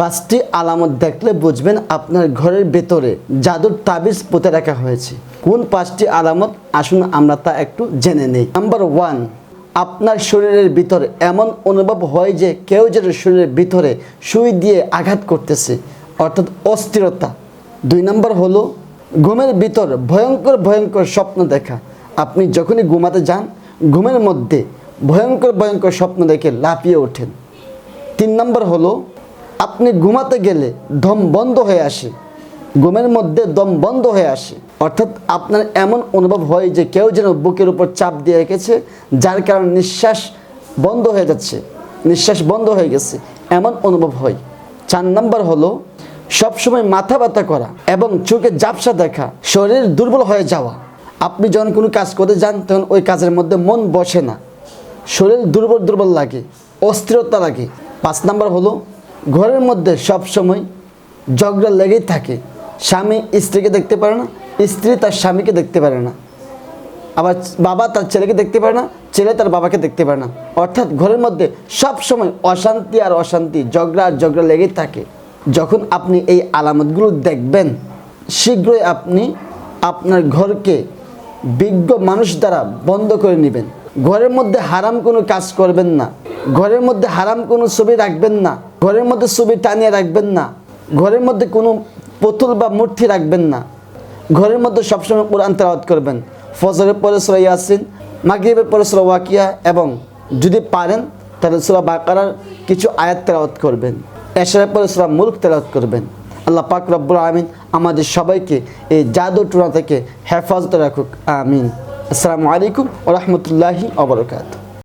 পাঁচটি আলামত দেখলে বুঝবেন আপনার ঘরের ভেতরে জাদুর তাবিজ পুঁতে রাখা হয়েছে। কোন পাঁচটি আলামত? আসুন আমরা তা একটু জেনে নেই। নাম্বার ওয়ান আপনার শরীরের ভিতরে এমন অনুভব হয় যে কেউ যেন শরীরের ভিতরে সুই দিয়ে আঘাত করতেছে, অর্থাৎ অস্থিরতা। দুই নম্বর হলো, ঘুমের ভিতর ভয়ঙ্কর ভয়ঙ্কর স্বপ্ন দেখা। আপনি যখনই ঘুমাতে যান, ঘুমের মধ্যে ভয়ঙ্কর ভয়ঙ্কর স্বপ্ন দেখে লাফিয়ে ওঠেন। তিন নম্বর হলো আপনি ঘুমাতে গেলে দম বন্ধ হয়ে আসে, ঘুমের মধ্যে দম বন্ধ হয়ে আসে। অর্থাৎ আপনার এমন অনুভব হয় যে কেউ যেন বুকের উপর চাপ দিয়ে রেখেছে, যার কারণে নিঃশ্বাস বন্ধ হয়ে যাচ্ছে, নিঃশ্বাস বন্ধ হয়ে গেছে। এমন অনুভব হয়। চার নম্বর হলো, সবসময় মাথা ব্যথা করা এবং চোখে জাপসা দেখা, শরীর দুর্বল হয়ে যাওয়া। আপনি যখন কোনো কাজ করতে যান, তখন ওই কাজের মধ্যে মন বসে না। শরীর দুর্বল দুর্বল লাগে, অস্থিরতা লাগে। পাঁচ নাম্বার হলো ঘরের মধ্যে সব সময় ঝগড়া লেগেই থাকে। স্বামী স্ত্রীকে দেখতে পারে না, স্ত্রী তার স্বামীকে দেখতে পারে না। আবার বাবা তার ছেলেকে দেখতে পারে না, ছেলে তার বাবাকে দেখতে পারে না। অর্থাৎ ঘরের মধ্যে সব সময় অশান্তি আর অশান্তি, ঝগড়া আর ঝগড়া লেগেই থাকে। যখন আপনি এই আলামতগুলো দেখবেন, শীঘ্রই আপনি আপনার ঘরকে বিজ্ঞ মানুষ দ্বারা বন্ধ করে নেবেন। ঘরের মধ্যে হারাম কোনো কাজ করবেন না। ঘরের মধ্যে হারাম কোনো ছবি রাখবেন না। ঘরের মধ্যে ছবি টানিয়ে রাখবেন না। ঘরের মধ্যে কোনো পুতুল বা মূর্তি রাখবেন না। ঘরের মধ্যে সবসময় কোরআন তেলাওয়াত করবেন। ফজরের পরে সুরা ইয়াসিন, মাগরিবের পরে সুরা ওয়াকিয়া এবং যদি পারেন, তাহলে সুরা বাকারার কিছু আয়াত তেলাওয়াত করবেন। এশারের পরে সুরা মুল্ক তেলাওয়াত করবেন। আল্লাহ পাক রব্বুল আমিন আমাদের সবাইকে এই জাদু টুনা থেকে হেফাজত রাখুক। আমিন। আসসালামু আলাইকুম ও রহমতুল্লাহি অবরকাত